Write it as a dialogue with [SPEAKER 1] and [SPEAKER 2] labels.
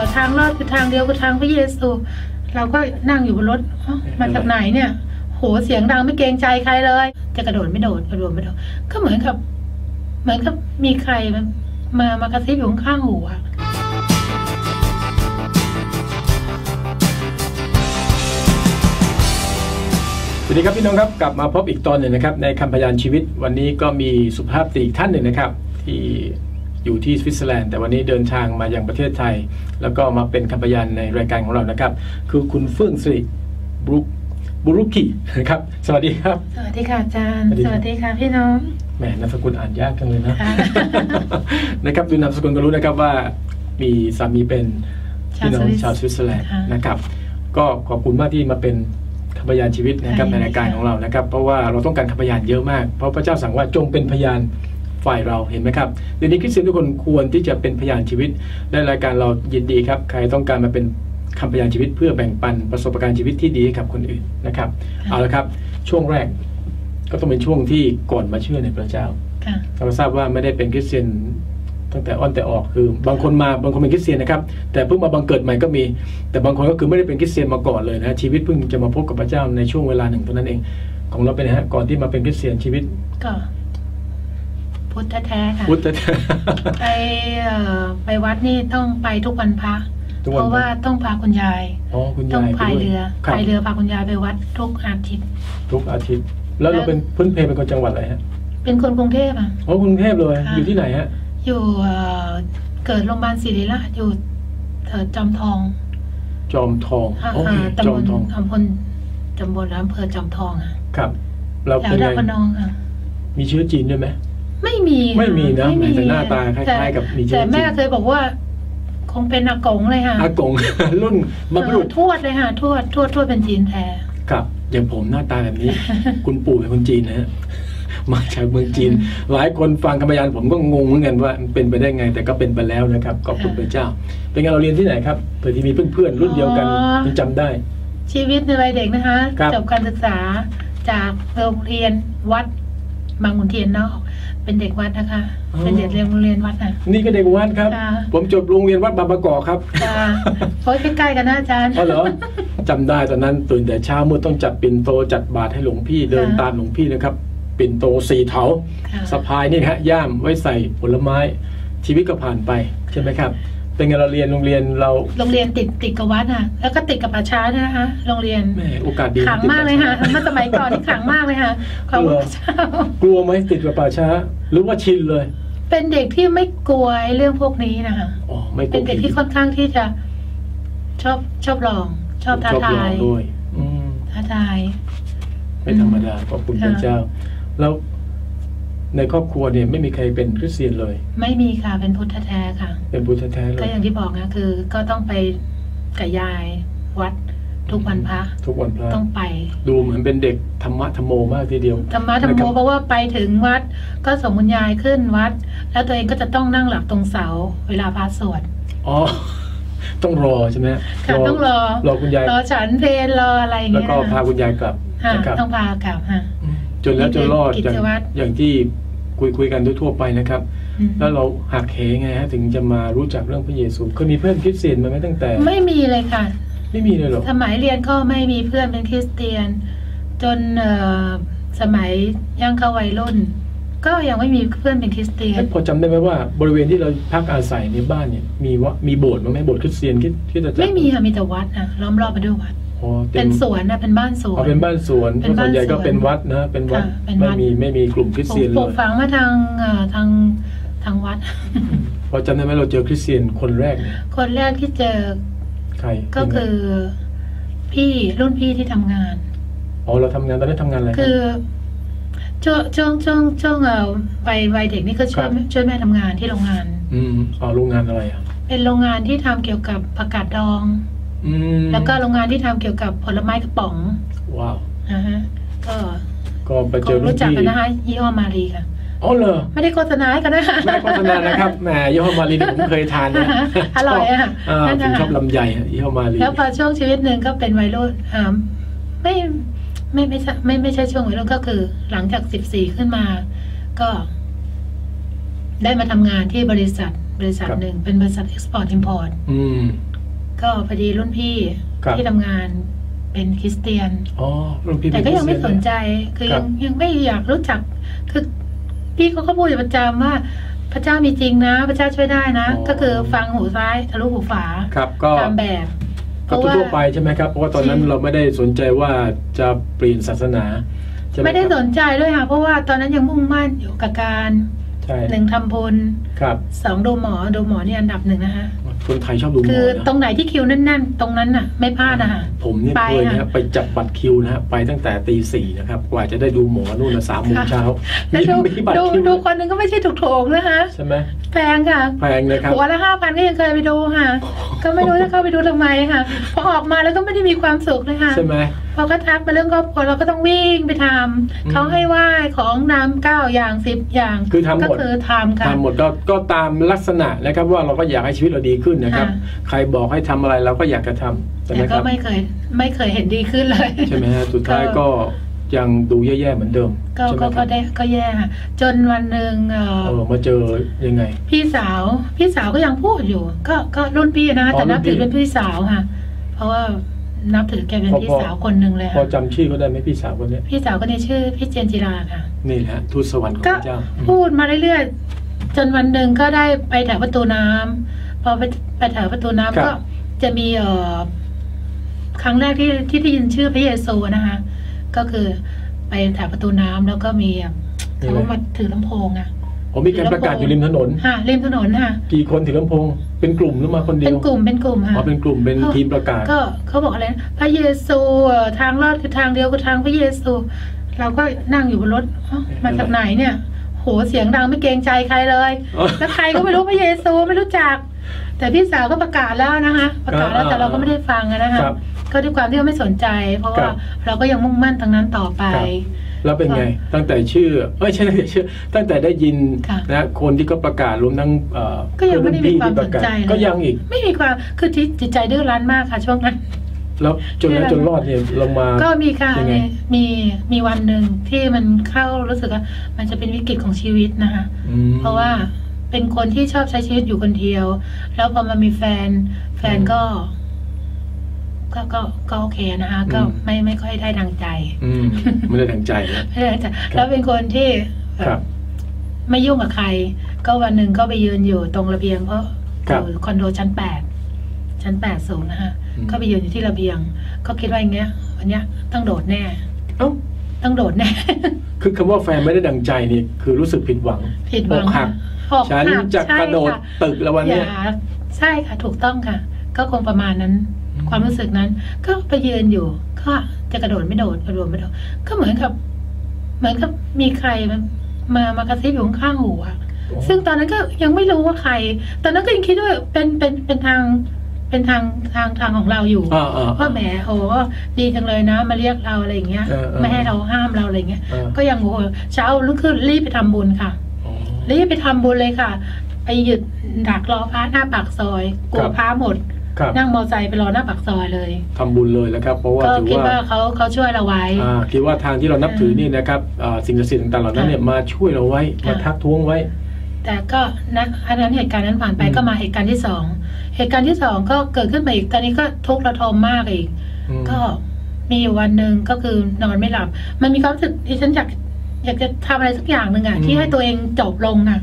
[SPEAKER 1] อทางรอดคือทางเดียวคือทางพระเยซู เราก็นั่งอยู่บนรถมาจากไหนเนี่ย โหเสียงดังไม่เกรงใจใครเลย จะกระโดดไม่โดดกระโดดไม่โดดก็เหมือนกับ เหมือนกับมีใครมามามากระซิบอยู่ข้างหูอะ
[SPEAKER 2] สวัสดีครับพี่น้องครับกลับมาพบอีกตอนหนึ่งนะครับในคำพยานชีวิตวันนี้ก็มีสุภาพสตรีอีกท่านหนึ่งนะครับ ที่ อยู่ที่สวิตเซอร์แลนด์แต่วันนี้เดินทางมายังประเทศไทย แล้วก็มาเป็นคำพยานในรายการของเรานะครับ คือคุณเฟื่องสิริบรุกบุรุกินะครับ สวัสดีครับ
[SPEAKER 1] สวัสดีค่ะอาจารย์
[SPEAKER 2] สวัสดี
[SPEAKER 1] สวัสดีค่ะพี่น้อง
[SPEAKER 2] แหมนามสกุลอ่านยากจังเลยนะ
[SPEAKER 1] ค่ะ
[SPEAKER 2] นะครับดูนามสกุลก็รู้นะครับว่ามีสามีเป็นพี่น้องชา
[SPEAKER 1] ชาวว
[SPEAKER 2] ส
[SPEAKER 1] สวิ
[SPEAKER 2] วิต
[SPEAKER 1] ต
[SPEAKER 2] เซอร์แลนด์
[SPEAKER 1] ค่ะ
[SPEAKER 2] นะครับ ก็ขอบคุณมากที่มาเป็นคำพยานชีวิตนะครับ
[SPEAKER 1] ค่ะ
[SPEAKER 2] ในรายการของเรานะครับ เพราะว่าเราต้องการคำพยานเยอะมาก เพราะพระเจ้าสั่งว่าจงเป็นพยาน ฝ่ายเราเห็นไหมครับเดี๋ยวนี้คริสเตียนทุกคนควรที่จะเป็นพยานชีวิตในรายการเรายินดีครับ ใครต้องการมาเป็นคำพยานชีวิตเพื่อแบ่งปันประสบการณ์ชีวิตที่ดีให้กับคนอื่นนะครับ เอาละครับช่วงแรกก็ต้องเป็นช่วงที่ก่อนมาเชื่อในพระเจ้า
[SPEAKER 1] ค่ะ
[SPEAKER 2] เราทราบว่าไม่ได้เป็นคริสเตียนตั้งแต่อ้อนแต่ออกคือบางคนมาบางคนเป็นคริสเตียนนะครับแต่เพิ่งมาบังเกิดใหม่ก็มี แต่บางคนก็คือไม่ได้เป็นคริสเตียนมาก่อนเลยนะชีวิตเพิ่งจะมาพบกับพระเจ้าในช่วงเวลาหนึ่งเท่านั้นเอง ของเราเป็นไงฮะก่อนที่มาเป็นคริสเตียนชีวิต
[SPEAKER 1] ก็ พุทธแท้ๆค่ะ
[SPEAKER 2] พุทธ
[SPEAKER 1] ไปเอ่อไปวัดนี่ต้องไปทุกวันพระ
[SPEAKER 2] ทุก
[SPEAKER 1] เพ
[SPEAKER 2] วัน
[SPEAKER 1] ราะว่าต้องพาคุณยาย
[SPEAKER 2] อ๋อคุณ
[SPEAKER 1] ต้อง
[SPEAKER 2] ยาย
[SPEAKER 1] พาย
[SPEAKER 2] ไปด้วย
[SPEAKER 1] เรือ
[SPEAKER 2] ครับ
[SPEAKER 1] พายเรือพาคุณยายไปวัดทุกอาทิตย์
[SPEAKER 2] ทุกอาทิตย์ แล้วเราเป็นพื้นเพเป็นคนจังหวัดอะไรฮะ
[SPEAKER 1] เป็นคนกรุงเทพอะ
[SPEAKER 2] อ๋อกรุงเทพเลย
[SPEAKER 1] ค่ะ
[SPEAKER 2] อยู่ที่ไหนฮะ
[SPEAKER 1] อยู่เอ่อเกิดโรงพยาบาลศิริราชอยู่เอ่อจอมทอง
[SPEAKER 2] จอมทอง
[SPEAKER 1] อ่า
[SPEAKER 2] โอเค
[SPEAKER 1] อ่า
[SPEAKER 2] จ
[SPEAKER 1] ตำ
[SPEAKER 2] อบม
[SPEAKER 1] ล
[SPEAKER 2] ทอง
[SPEAKER 1] อำเภอตำบลอำเภอจอมทองอะ
[SPEAKER 2] ครับ เรา
[SPEAKER 1] แถ
[SPEAKER 2] เป็
[SPEAKER 1] วน
[SPEAKER 2] ไง
[SPEAKER 1] ดาวพนองค่ะ
[SPEAKER 2] มีเชื้อจีนด้วยไหม
[SPEAKER 1] ไม่มี
[SPEAKER 2] ไม่มีนะ
[SPEAKER 1] ไม่มี
[SPEAKER 2] แต่หน้าตาคล้ายๆกับมีเชื้อ
[SPEAKER 1] แต่แม่
[SPEAKER 2] จีน
[SPEAKER 1] เคยบอกว่า คงเป็นอากงเลยค่ะ
[SPEAKER 2] อากงรุ่นบรรพบุรุษ
[SPEAKER 1] เออทวดเลยค่ะทวดทวดทวดเป็นจีนแท้
[SPEAKER 2] ครับอย่างผมหน้าตาแบบนี้ คุณปู่เป็นคนจีนนะฮะมาจากเมืองจีน หลายคนฟังคำพยานผมก็งงเหมือนกันว่ามันเป็นไปได้ไง แต่ก็เป็นไปแล้วนะครับขอบคุณพระเจ้า เป็นไงเราเรียนที่ไหนครับเผื่อที่มีเพื่อนๆรุ่นเดียวกันยังจำได้
[SPEAKER 1] ชีวิตในวัยเด็กนะคะ
[SPEAKER 2] ครับ
[SPEAKER 1] จบการศึกษาจากโรงเรียนวัด บางขุนเทียนนอก เป็นเด็กวัดนะคะ เป็นเด็กเรียนโรงเรียนวัดนะ
[SPEAKER 2] นี่ก็เด็กวัดครับ
[SPEAKER 1] ค่ะ
[SPEAKER 2] ผมจบโรงเรียนวัดบางประกอบครับ
[SPEAKER 1] จะโอ้ยใกล้ๆกันนะอาจารย์
[SPEAKER 2] อ๋อเหรอจำได้ตอนนั้นตื่นแต่เช้ามืดต้องจัดปิ่นโตจัดบาตรให้หลวงพี่เดิน
[SPEAKER 1] ค่ะ
[SPEAKER 2] ตามหลวงพี่นะครับ ปิ่นโตสี่เถา
[SPEAKER 1] ค่ะ
[SPEAKER 2] สะพายนี่นะฮะย่ามไว้ใส่ผลไม้ชีวิตก็ผ่านไปใช่ไหมครับ เป็นไงเราเรียนโรงเรียนเรา
[SPEAKER 1] โรงเรียนติดติดกับวัดอะ แล้วก็ติดกับป่าช้าด้วยนะคะโรงเรียน
[SPEAKER 2] แหมโอกาสดี
[SPEAKER 1] ขังมากเลยค่ะเมื่อสมัยก่อนนี่ขังมากเลยค่ะขอบคุณพระเจ้า
[SPEAKER 2] กลัวไหมติดกับป่าช้า หรือว่าชินเลย
[SPEAKER 1] เป็นเด็กที่ไม่กลัวไอ้เรื่องพวกนี้นะคะ
[SPEAKER 2] อ๋อไม่กลั
[SPEAKER 1] เป็
[SPEAKER 2] วน
[SPEAKER 1] เด็กที่ค่อนข้างที่จะ ชอบชอบลอง ชอบท้า
[SPEAKER 2] ชอบล
[SPEAKER 1] ทา
[SPEAKER 2] อง
[SPEAKER 1] ย
[SPEAKER 2] ด้วยอืม
[SPEAKER 1] ท้าทาย
[SPEAKER 2] ไม่ธรรมดาขอบคุณ
[SPEAKER 1] ค่ะ
[SPEAKER 2] พระเจ้า แล้ว ในครอบครัวเนี่ยไม่มีใครเป็นคริสเตียนเลย
[SPEAKER 1] ไม่มีค่ะเป็นพุทธแท้ค่ะ
[SPEAKER 2] เป็นพุทธแท้เล
[SPEAKER 1] ก็
[SPEAKER 2] ย
[SPEAKER 1] อย่างที่บอกนะคือ ก็ต้องไปกับยายวัดทุกวันพระ
[SPEAKER 2] ทุกวันพระ
[SPEAKER 1] ต้องไป
[SPEAKER 2] ดูเหมือนเป็นเด็กธรรมะธรรมโมมากทีเดียว
[SPEAKER 1] ธรรมะธรรม
[SPEAKER 2] นะค
[SPEAKER 1] โม
[SPEAKER 2] รับ
[SPEAKER 1] เพราะว่าไปถึงวัด ก็ส่งคุณยายขึ้นวัด แล้วตัวเองก็จะต้องนั่งหลับตรงเสาเวลาพระสวด
[SPEAKER 2] อ๋อต้องรอใช่ไหม
[SPEAKER 1] ค่ะต้องรอ
[SPEAKER 2] รอคุณยาย
[SPEAKER 1] รอฉันเพลรออะไรอย่าง
[SPEAKER 2] แล้ว
[SPEAKER 1] เงี้ย
[SPEAKER 2] ก็พาคุณยายกลับ
[SPEAKER 1] ค่ะ
[SPEAKER 2] นะครับ
[SPEAKER 1] ต้องพากลับค่ะ
[SPEAKER 2] จนแล้วจนรอด
[SPEAKER 1] กิ
[SPEAKER 2] อย่าง
[SPEAKER 1] จวัตร
[SPEAKER 2] อย่างที่คุยคุยกันทั่วๆไปนะครับ
[SPEAKER 1] อืม
[SPEAKER 2] แล้วเราหักเหไงฮะถึงจะมารู้จักเรื่องพระเยซูเคยมีเพื่อนคริสเตียนมาไหมตั้งแต่
[SPEAKER 1] ไม่มีเลยค่ะ
[SPEAKER 2] ไม่มีเลยเหรอ
[SPEAKER 1] สมัยเรียนก็ไม่มีเพื่อนเป็นคริสเตียน จนเอ่อสมัยย่างเข้าวัยรุ่น ก็ยังไม่มีเพื่อนเป็นคริสเตียน
[SPEAKER 2] เอ๊ะพอจำได้ไหมว่าบริเวณที่เราพักอาศัยในบ้านเนี่ยมีวะมีโบสถ์มั้ยไหมโบสถ์คริสเตียนที่ที่จะจัด
[SPEAKER 1] ไม่มีค่ะมีแต่วัดนะล้อมรอบไปด้วยวัด
[SPEAKER 2] อ๋อต็
[SPEAKER 1] เป็
[SPEAKER 2] ม
[SPEAKER 1] นสวนนะเป็นบ้านสวน
[SPEAKER 2] อ๋อเป็นบ้านสวนเพ
[SPEAKER 1] เป็น
[SPEAKER 2] ราะส่วนใหญ่ก็
[SPEAKER 1] บ้านสวน
[SPEAKER 2] เป็นวัดนะเป็นวัด
[SPEAKER 1] ค่ะเป็นวั
[SPEAKER 2] ไม่
[SPEAKER 1] ด
[SPEAKER 2] มีไม่มีกลุ่มคริส
[SPEAKER 1] ปลู
[SPEAKER 2] เตีย
[SPEAKER 1] ก
[SPEAKER 2] น
[SPEAKER 1] ป
[SPEAKER 2] เล
[SPEAKER 1] ลูก
[SPEAKER 2] ย
[SPEAKER 1] ฝังมาทางเอ่อทางทางวัด
[SPEAKER 2] พอจำได้ไหมเราเจอคริสเตียนคนแรกเนี่ย
[SPEAKER 1] คนแรกที่เจอ
[SPEAKER 2] ใคร
[SPEAKER 1] ก็คือพี่รุ่นพี่ที่ทำงาน
[SPEAKER 2] อ๋อเราทำงานตอนนั้นทำงานอะไรรับ
[SPEAKER 1] คือช่วงช่วงช่วงช่วงเอ่อวัยวัยเด็กนี่ก็ช่วย
[SPEAKER 2] ครับ
[SPEAKER 1] ช่วยแม่ทำงานที่โรงงาน
[SPEAKER 2] อืมอ๋อโรงงานอะไรอะ
[SPEAKER 1] เป็นโรงงานที่ทำเกี่ยวกับผักกาดดอง
[SPEAKER 2] อืม
[SPEAKER 1] แล้วก็โรงงานที่ทำเกี่ยวกับผลไม้กระป๋อง
[SPEAKER 2] ว้าว
[SPEAKER 1] นะฮะก็
[SPEAKER 2] ก็ไป
[SPEAKER 1] ค
[SPEAKER 2] เจองรุ่
[SPEAKER 1] รู้
[SPEAKER 2] น
[SPEAKER 1] จัก
[SPEAKER 2] พี่
[SPEAKER 1] กันนะคะยี่ห้อมารีค่ะ
[SPEAKER 2] อ๋อเหรอ
[SPEAKER 1] ไม่ได้โฆษณาให้กันนะคะ
[SPEAKER 2] ไม่ได้โฆษณานะครับแหมยี่ห้อมารีเนี่ยผมเคยทานนะ
[SPEAKER 1] อร่อยอะ
[SPEAKER 2] อ่า
[SPEAKER 1] นั่น
[SPEAKER 2] ผม
[SPEAKER 1] นะคะ
[SPEAKER 2] ชอบลำไยอะยี่ห้อมารี
[SPEAKER 1] แล้วพอช่วงชีวิตหนึ่งก็เป็นวัยรุ่นอ่าไม่ไม่ไม่ใช่ไม่ไม่ใช่ช่วงวัยรุ่นก็คือ หลังจากสิบสี่ขึ้นมา ก็ ได้มาทำงานที่บริษัทบริษัทหนึ่งเป็นบริษัท Export Import
[SPEAKER 2] อืม
[SPEAKER 1] ก็พอดีรุ่นพี่
[SPEAKER 2] ครับ
[SPEAKER 1] ที่ทำงานเป็นคริสเตียน
[SPEAKER 2] อ๋อรุ่นพี่
[SPEAKER 1] แต่ก็ยังไม่สนใจ คือ
[SPEAKER 2] ครั
[SPEAKER 1] ยั
[SPEAKER 2] บ
[SPEAKER 1] งยังไม่อยากรู้จัก คือพี่เขาก็พูดอยู่ประจำว่า พระเจ้ามีจริงนะ พระเจ้าช่วยได้นะก็คือฟังหูซ้ายทะลุหูฝา
[SPEAKER 2] ครับก็
[SPEAKER 1] ตามแบบ เพ
[SPEAKER 2] ก็
[SPEAKER 1] ราะว่า
[SPEAKER 2] ทั่วๆไปใช่ไหมครับ เพราะว่าตอนนั้น
[SPEAKER 1] จริง
[SPEAKER 2] เราไม่ได้สนใจว่าจะเปลี่ยนศาสนาใช่ไหม
[SPEAKER 1] ไม่ได้
[SPEAKER 2] ค
[SPEAKER 1] ส
[SPEAKER 2] รับ
[SPEAKER 1] นใจด้วยค่ะ เพราะว่าตอนนั้นยังมุ่งมั่นอยู่กับการ
[SPEAKER 2] ใช่
[SPEAKER 1] หนึ่งทำบุญ
[SPEAKER 2] ครับ
[SPEAKER 1] สองดูหมอดูหมอนี่อันดับหนึ่งนะคะ
[SPEAKER 2] คนไทยชอบดูหม
[SPEAKER 1] คือ
[SPEAKER 2] อ
[SPEAKER 1] ตร
[SPEAKER 2] นะ
[SPEAKER 1] งไหนที่คิวแน่นๆ ตรงนั้นน่ะ ไม่พลาดนะคะ
[SPEAKER 2] ผมเนี่ย
[SPEAKER 1] ไป
[SPEAKER 2] เคยนะ
[SPEAKER 1] ค่ะ
[SPEAKER 2] ฮะไปจับบัตรคิวนะฮะไปตั้งแต่ตีสี่นะครับ กว่าจะได้ดูหมอนู่นนะสามโมงเช้า
[SPEAKER 1] แล้วดู
[SPEAKER 2] มีบัตร
[SPEAKER 1] ดู
[SPEAKER 2] คิว
[SPEAKER 1] ดูคนหนึงก็ไม่ใช่ถูกๆนะคะ
[SPEAKER 2] ใช่ไหม
[SPEAKER 1] แพงค่ะ
[SPEAKER 2] แพงเลยครับ
[SPEAKER 1] หัวละห้าพันก็ยังเคยไปดูค่ะ ก็ไม่รู้จะเข้าไปดูทำไมค่ะ พอออกมาแล้วก็ไม่ได้มีความสุขเลยค่ะ
[SPEAKER 2] ใช่ไหม
[SPEAKER 1] พอก็ทักมาเรื่องครอบครัวเราก็ต้องวิ่งไปท
[SPEAKER 2] อืมำ
[SPEAKER 1] เขาให้ไหว้ของน้ำเก้าอย่างสิบอย่าง
[SPEAKER 2] คือทำหมด
[SPEAKER 1] ก็คือทำค่ะ
[SPEAKER 2] ทำหมดก็ก็ตามลักษณะนะครับ ว่าเราก็อยากให้ชีวิตเราดีขึ้นนะครับ
[SPEAKER 1] ค่ะ
[SPEAKER 2] ใครบอกให้ทำอะไรเราก็อยากจะทำใช่ไหม
[SPEAKER 1] แต่
[SPEAKER 2] ค
[SPEAKER 1] ก็
[SPEAKER 2] รับ
[SPEAKER 1] ไม่เคยไม่เคยเห็นดีขึ้นเลย
[SPEAKER 2] ใช่ไหมฮะสุดท้ายก็ยังดูแย่ๆเหมือนเดิม
[SPEAKER 1] ก็
[SPEAKER 2] ใช่ไหม
[SPEAKER 1] ก็
[SPEAKER 2] ค
[SPEAKER 1] ก็
[SPEAKER 2] รับ
[SPEAKER 1] ได้ก็แย่ค่ะจนวันหนึ่งเอ่อ
[SPEAKER 2] เออมาเจอยังไง
[SPEAKER 1] พี่สาวพี่สาวก็ยังพูดอยู่ ก็ก็รุ่นพี่นะคะ
[SPEAKER 2] อ๋อ
[SPEAKER 1] แต่นับถือ
[SPEAKER 2] รุ่นพี่
[SPEAKER 1] เป็นพี่สาวค่ะ เพราะว่า นับถือแกเป็น
[SPEAKER 2] พอ
[SPEAKER 1] พี่
[SPEAKER 2] พอ
[SPEAKER 1] สาวคนหนึ่งเลย
[SPEAKER 2] พอ
[SPEAKER 1] ค่ะ
[SPEAKER 2] จำชื่อเขาได้ไหมพี่สาวคนเนี้ย
[SPEAKER 1] พี่สาวคนนี้ชื่อพี่เจนจิราค่ะ
[SPEAKER 2] นี่แหละทูตสวรรค์ของ
[SPEAKER 1] ก็
[SPEAKER 2] พระเจ้าอืม
[SPEAKER 1] พูดมาเรื่อยๆจนวันหนึ่งก็ได้ไปแถวประตูน้ำพอไปไปแถวประตูน้ำก็จะมีเอ่อครั้งแรกที่ที่ได้ยินชื่อพระเยซูนะคะก็คือไปแถวประตูน้ำแล้วก็มีเขามาถือลำโพงอะ
[SPEAKER 2] ผมมีการประกาศอยู่ริมถนน
[SPEAKER 1] ค่ะริมถนนค่ะ
[SPEAKER 2] กี่คนถือลำโพงเป็นกลุ่มหรือมาคนเดี
[SPEAKER 1] เป็
[SPEAKER 2] ย
[SPEAKER 1] น
[SPEAKER 2] ว
[SPEAKER 1] กลุ่มเป็นกลุ่มค่ะ
[SPEAKER 2] อ๋อเป็นกลุ่มเป็น
[SPEAKER 1] ก็
[SPEAKER 2] ทีมประกาศ
[SPEAKER 1] ก็เขาบอกอะไรนะพระเยซูเอ่อทางรอดคือทางเดียวคือทางพระเยซู เราก็นั่งอยู่บนรถเอ้ามาจากไหนเนี่ย โหเสียงดังไม่เกรงใจใครเลย
[SPEAKER 2] อ๋อ
[SPEAKER 1] แล้วใครก็ไม่รู้พระเยซูไม่รู้จัก แต่พี่สาวก็ประกาศแล้วนะคะ ประกาศแล้ว
[SPEAKER 2] อ่า
[SPEAKER 1] แต่เราก็ไม่ได้ฟังอะนะคะ
[SPEAKER 2] ครับ
[SPEAKER 1] ก็ด้วยความที่เราไม่สนใจ เพราะ
[SPEAKER 2] ครั
[SPEAKER 1] ว่า
[SPEAKER 2] บ
[SPEAKER 1] เราก็ยังมุ่งมั่นทางนั้นต่อไป
[SPEAKER 2] ครับ แล้วเป็นไง ตั้งแต่ชื่อเอ้ยใช่ตั้งแต่ชื่อ ตั้งแต่ได้ยิน
[SPEAKER 1] ค่ะ
[SPEAKER 2] นะคนที่ก็ประกาศรวมทั้งเอ่อ
[SPEAKER 1] ก็ยังไม่ได้มีความ
[SPEAKER 2] รุ่นพี่ที่ประกาศ
[SPEAKER 1] สนใจเลย
[SPEAKER 2] ก็ยังอีก
[SPEAKER 1] ไม่มีความคือจิตจิตใจดื้อรั้นมากค่ะช่วงนั้น
[SPEAKER 2] แล้วจนแล้วจนรอดเนี่ยเรามา
[SPEAKER 1] ก็มีค่ะ
[SPEAKER 2] ยังไง
[SPEAKER 1] มีมีวันหนึ่งที่มันเข้ารู้สึกว่ามันจะเป็นวิกฤตของชีวิตนะคะ
[SPEAKER 2] อืม
[SPEAKER 1] เพราะว่าเป็นคนที่ชอบใช้ชีวิตอยู่คนเดียว แล้วพอมามีแฟน แฟนก็ ก็ก็ก็โอเคนะคะ ก็ไม่ไม่ค่อยได้ดังใจ
[SPEAKER 2] อืมไม่ได้ดังใจนะ
[SPEAKER 1] ไม่ได้ดังใจแล้วเป็นคนที่แบบ
[SPEAKER 2] ครับ
[SPEAKER 1] ไม่ยุ่งกับใคร ก็วันหนึ่งก็ไปยืนอยู่ตรงระเบียง เพราะ
[SPEAKER 2] ครับ
[SPEAKER 1] อยู่คอนโดชั้นแปดชั้นแปดสูงนะคะ
[SPEAKER 2] อืม
[SPEAKER 1] ก็ไปยืนอยู่ที่ระเบียง ก็คิดว่าอย่างเงี้ย วันเนี้ยต้องโดดแน่
[SPEAKER 2] เอ้า
[SPEAKER 1] ต้องโดดแน่
[SPEAKER 2] คือคำว่าแฟนไม่ได้ดังใจนี่คือรู้สึกผิดหวัง
[SPEAKER 1] ผิดหวัง
[SPEAKER 2] อกหัก
[SPEAKER 1] อก
[SPEAKER 2] ฉัน
[SPEAKER 1] หัก
[SPEAKER 2] จะ
[SPEAKER 1] ใช่
[SPEAKER 2] กระโดด
[SPEAKER 1] ค่
[SPEAKER 2] ตึกแล้ววัน
[SPEAKER 1] อ
[SPEAKER 2] เนี้ย
[SPEAKER 1] ย่าใช่ค่ะถูกต้องค่ะ ก็คงประมาณนั้น
[SPEAKER 2] อืม
[SPEAKER 1] ความรู้สึกนั้น ก็ไปยืนอยู่ ก็จะกระโดดไม่โดดกระโดดไม่โดด ก็เหมือนกับ เหมือนกับมีใครมามามากระซิบอยู่ข้างหูอะซึ่งตอนนั้นก็ยังไม่รู้ว่าใคร ตอนนั้นก็ยังคิดว่าเป็นเป็นเป็นทางเป็นทางทางทางของเราอยู่ว่าแหมโอ้ดีจังเลยนะ มาเรียกเราอะไรอย่างเงี้ย ไม่ให้เราห้ามเราอะไรเงี้ย ก็ยังโอ้โหเช้าลุกขึ้นรีบไปทำบุญค่ะรีบไปทำบุญเลยค่ะ ไปหยุดดักรอพระหน้าปากซอย กลั
[SPEAKER 2] ว
[SPEAKER 1] พระหมด นั่งมอไซค์ไปรอหน้าปากซอยเลย
[SPEAKER 2] ทำบุญเลยแล้วครับ เพราะว่า
[SPEAKER 1] ก็
[SPEAKER 2] ถือ
[SPEAKER 1] คิด
[SPEAKER 2] ว่า
[SPEAKER 1] ว่าเขาเขาช่วยเราไว้
[SPEAKER 2] อ่าคิดว่าทางที่เรานับถือนี่นะครับอ่าสิ่งศักดิ์สิทธิ์ต่างๆเหล่านั้นเนี่ยมาช่วยเราไว้
[SPEAKER 1] ค่ะ
[SPEAKER 2] มาทักท้วงไว้
[SPEAKER 1] แต่ก็นะอันนั้นเหตุการณ์นั้นผ่านไป
[SPEAKER 2] อืม
[SPEAKER 1] ก็มาเหตุการณ์ที่สองเหตุการณ์ที่สองก็เกิดขึ้นมาอีกตอนนี้ก็ทุกข์ระทมมากอีก
[SPEAKER 2] อืม
[SPEAKER 1] ก็มีอยู่วันหนึ่งก็คือนอนไม่หลับ มันมีความรู้สึกที่ฉันอยากอยากจะทำอะไรสักอย่างหนึ่งอะที่ให้ตัวเองจบลงอะ